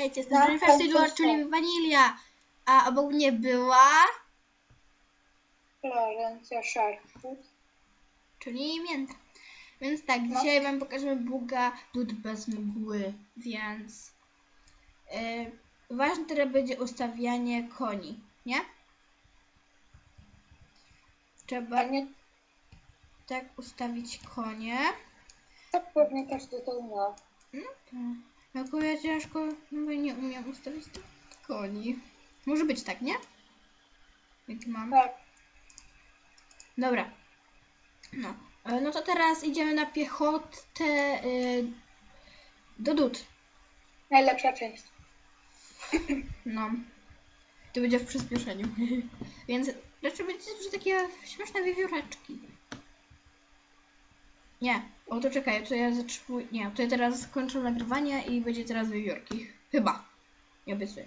witajcie, jestem No, Jennifer tak, Stewart, tak, czyli tak. Vanilla. A obok mnie była, Florencja Sharpfoot. czyli Mięta. Więc tak, No. dzisiaj wam pokażemy buga dud bez mgły, więc yy, ważne teraz będzie ustawianie koni, nie? Trzeba nie, tak ustawić konie. tak pewnie każdy to umie. No tak. Jako ja ciężko no, nie umiem ustawić tych koni. Może być tak, nie? Jak mam. Tak, Dobra. No. E, No to teraz idziemy na piechotę y, do dud. najlepsza część. No. To będzie w przyspieszeniu. Więc raczej będzie że takie śmieszne wiewióreczki. Nie. O to czekaj, to ja zatrzymuję. Nie, to ja teraz skończę nagrywanie i będzie teraz wiewiórki. Chyba. Nie obiecuję.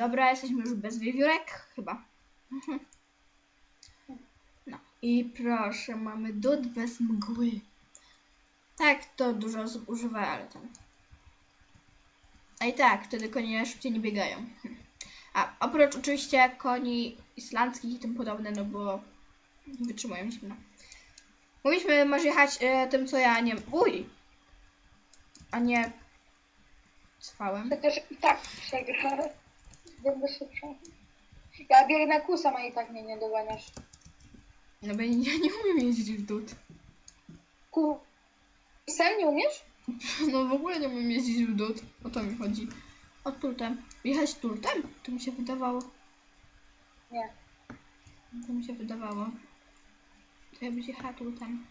Dobra, jesteśmy już bez wiewiórek, chyba. No i proszę, mamy dud bez mgły. Tak, to dużo osób używa, ale tam. A i tak, wtedy konie szybciej nie biegają. A oprócz oczywiście koni islandzkich i tym podobne, no bo wytrzymują zimno. Mówiliśmy, masz jechać e, tym, co ja nie. Uj! A nie. Cwałem. Chociaż i tak przegra. Będę szybsza. Ja biegnę kusem, a i tak mnie nie doganiasz. No bo ja nie umiem jeździć w dód. Kusem nie umiesz? No w ogóle nie umiem jeździć w dód. O to mi chodzi. O tultem. Jechać tultem? To mi się wydawało. Nie. To mi się wydawało. To ja byś jechała tultem.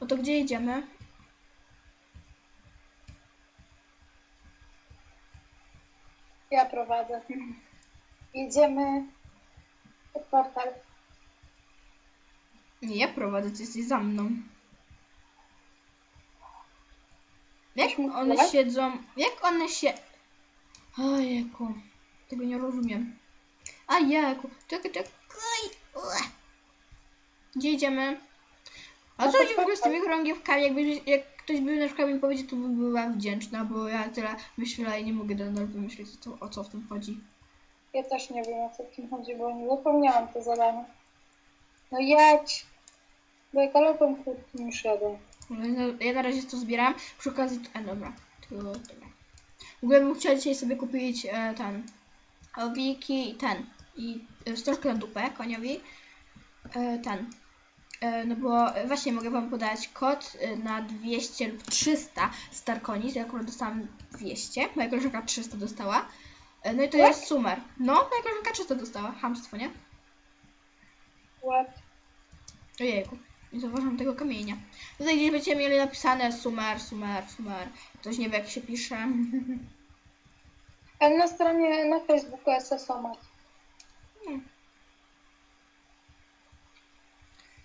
No to gdzie jedziemy? Ja prowadzę. Jedziemy pod portal. Nie, ja prowadzę, ty jesteś za mną. Jak one siedzą... Jak one się... Ojejku. Tego nie rozumiem. A jejku. Czekaj, czekaj. Gdzie idziemy? A co chodzi w ogóle z tymi chorągiewkami? Jakby, jak ktoś by na przykład mi powiedział, to bym była wdzięczna, bo ja tyle myślę i nie mogę nadal wymyślić, co, o co w tym chodzi. Ja też nie wiem o co w tym chodzi, bo nie zapomniałam to zadanie. No jedź! Bo ja galopem krótkim już jadę. No, Ja na razie to zbieram. Przy okazji. E, dobra. To, dobra. W ogóle bym chciała dzisiaj sobie kupić e, ten. Owiki i ten. I e, stożkę na dupę koniowi. E, ten. E, no bo właśnie mogę wam podać kod e, na 200 lub 300 Starkonis. Ja akurat dostałam 200. Moja koleżanka 300 dostała. E, no i to Tak? jest sumer. No, moja koleżanka 300 dostała. Hamstwo, nie? Ład. Ojejku, nie zauważyłam tego kamienia. Tutaj gdzieś będziecie mieli napisane sumer, sumer, sumer. Ktoś nie wie jak się pisze. Na stronie na Facebooku SSOMAT.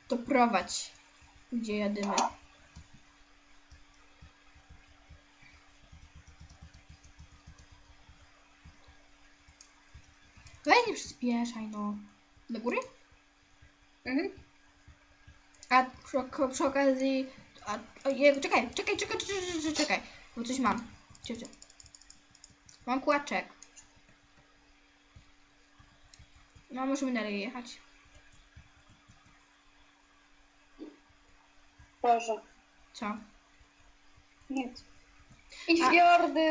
To prowadź. Gdzie jadymy? Weź nie przyspieszaj no. Do góry? Mhm. A przy, przy okazji... A, ojej, czekaj, czekaj, czekaj, czekaj, czekaj, czekaj, bo coś mam. Ciocio. Mam kłaczek. No, możemy dalej jechać. Boże. Co? Nic. I A- fiordy!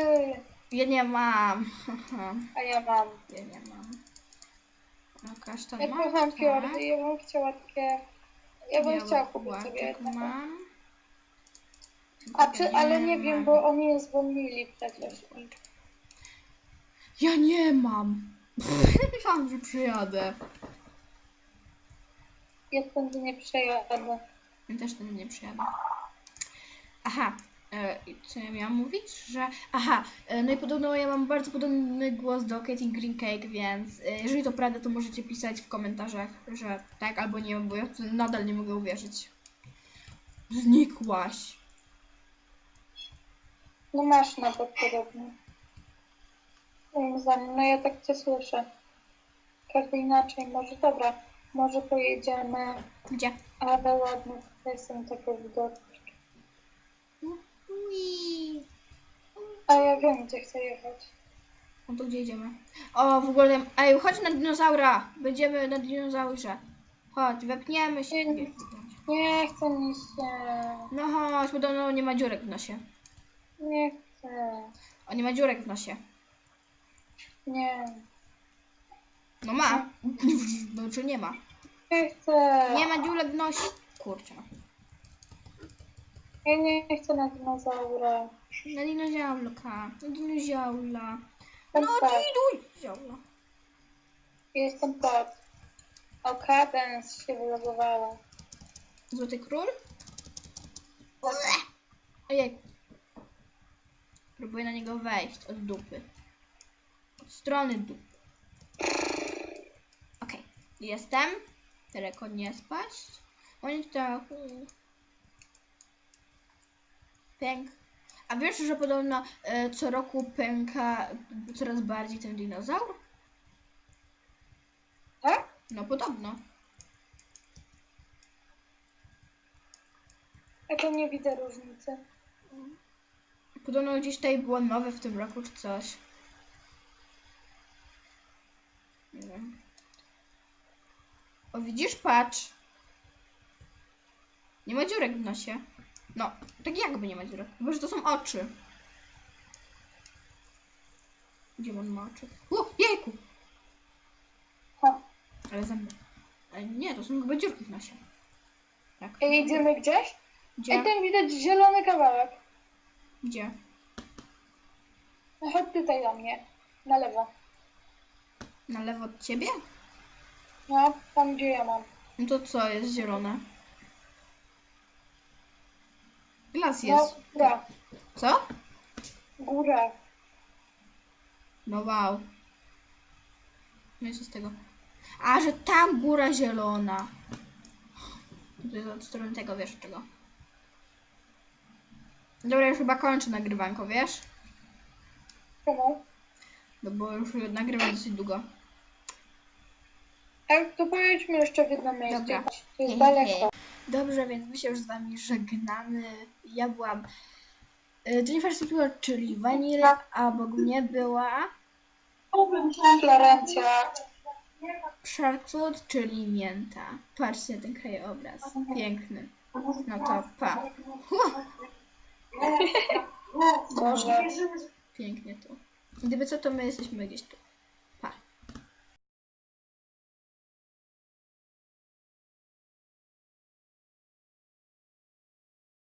Ja nie mam. A ja mam. ja nie mam. No, kasztan Ja mam. kocham tak. fiordy. Ja bym chciała takie... Ja bym Biały chciała kupić sobie takie. mam. A czy, ale nie wiem, mam. bo oni je zwolnili przecież. Ja nie mam. Myślałam, że przyjadę. Ja tędy nie przejadę. Ja też tam nie przyjadę. Aha. e, Co ja miałam mówić? Że. Aha, e, no i podobno ja mam bardzo podobny głos do Katie Green Cake, więc e, jeżeli to prawda, to możecie pisać w komentarzach, że tak albo nie, bo ja nadal nie mogę uwierzyć. Znikłaś. No masz nawet podobnie. Moim zdaniem, no ja tak cię słyszę. Każdy inaczej, może dobra, może pojedziemy, Gdzie? ale ładne tutaj są takie widoczki. Ui. A ja wiem, gdzie chcę jechać. No to gdzie idziemy? O, w ogóle. Ej, chodź na dinozaura! Będziemy na dinozaurze. Chodź, wepniemy się. Nie. Nie. Nie chcę mi się. No chodź, podobno nie ma dziurek w nosie. Nie chcę. O, nie ma dziurek w nosie. Nie. No ma. No czy nie ma? Nie chcę. Nie ma dziurek w nosie. Kurczę. Ja nie chcę na dinozaura. Na dinozaurka. Na dinozaura. No dinozaura. Jestem pod. O, kadens się wylogowała. Złoty król? Ojej. Próbuję na niego wejść od dupy. Od strony dupy. Okej. Jestem. Daleko nie spaść. Oni tak. Pęk. A wiesz, że podobno e, co roku pęka coraz bardziej ten dinozaur? Tak? No podobno. Ja to nie widzę różnicy. Podobno gdzieś tutaj było nowe w tym roku czy coś. Nie wiem. O widzisz, patrz. Nie ma dziurek w nosie. No, tak jakby nie ma dziurek. Chyba, że to są oczy. Gdzie on ma oczy? O, jejku! Ale zęby. Ale nie, to są chyba dziurki w nosie. Tak. Ej, idziemy gdzieś? Gdzie? Ej, tam widać zielony kawałek. Gdzie? No chodź tutaj do mnie. Na lewo. Na lewo od ciebie? No, tam gdzie ja mam. No to co jest zielone? Glas No, jest. góra. Co? Góra. No wow. No i co z tego? A, że tam góra zielona. To jest od strony tego, wiesz czego. Dobra, już chyba kończę nagrywanko, wiesz? Czemu? No bo już nagrywam dosyć długo. Ej, to pojedźmy jeszcze w jedno miejsce. Dobra. To jest daleko. Dobrze, więc my się już z wami żegnamy. Ja byłam y, Jennifer Stupiło, czyli Vanilla, a obok mnie była Florencja. Sharkfood, czyli mięta. Patrzcie na ten krajobraz. Piękny. No to pa. Może. pięknie tu. Gdyby co, to my jesteśmy gdzieś tu.